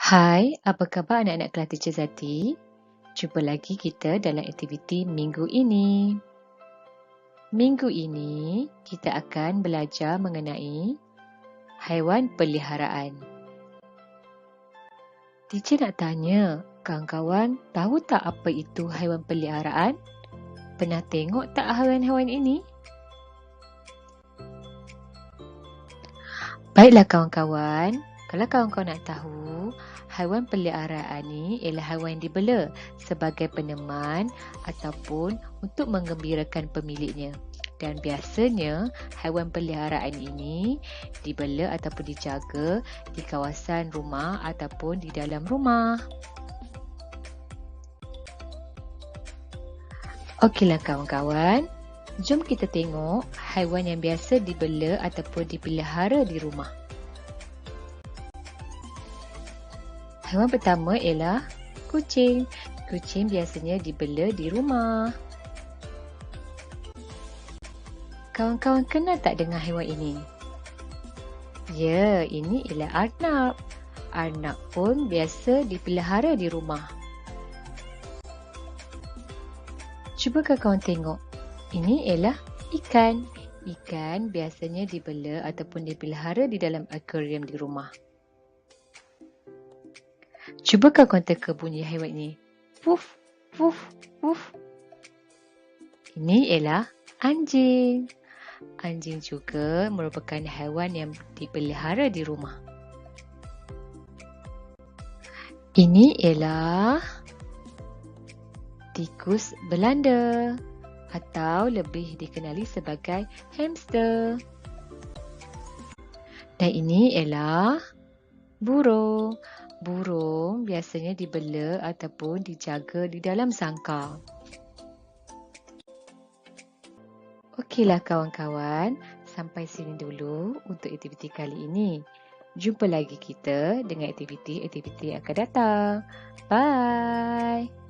Hai, apa khabar anak-anak kelas Teacher Zati? Jumpa lagi kita dalam aktiviti minggu ini. Minggu ini, kita akan belajar mengenai haiwan peliharaan. Teacher nak tanya, kawan-kawan tahu tak apa itu haiwan peliharaan? Pernah tengok tak haiwan-haiwan ini? Baiklah kawan-kawan, kalau kawan-kawan nak tahu, haiwan peliharaan ni ialah haiwan yang dibela sebagai peneman ataupun untuk menggembirakan pemiliknya. Dan biasanya haiwan peliharaan ini dibela ataupun dijaga di kawasan rumah ataupun di dalam rumah. Okeylah kawan-kawan, jom kita tengok haiwan yang biasa dibela ataupun dipelihara di rumah. Haiwan pertama ialah kucing. Kucing biasanya dibela di rumah. Kawan-kawan kenal tak dengan haiwan ini? Ya, ini ialah arnab. Arnab pun biasa dipelihara di rumah. Cuba kawan tengok. Ini ialah ikan. Ikan biasanya dibela ataupun dipelihara di dalam akuarium di rumah. Cuba kau teka bunyi haiwan ini. Woof, woof, woof. Ini ialah anjing. Anjing juga merupakan haiwan yang dipelihara di rumah. Ini ialah tikus Belanda atau lebih dikenali sebagai hamster. Dan ini ialah burung. Burung biasanya dibela ataupun dijaga di dalam sangkar. Okeylah kawan-kawan, sampai sini dulu untuk aktiviti kali ini. Jumpa lagi kita dengan aktiviti-aktiviti akan datang. Bye!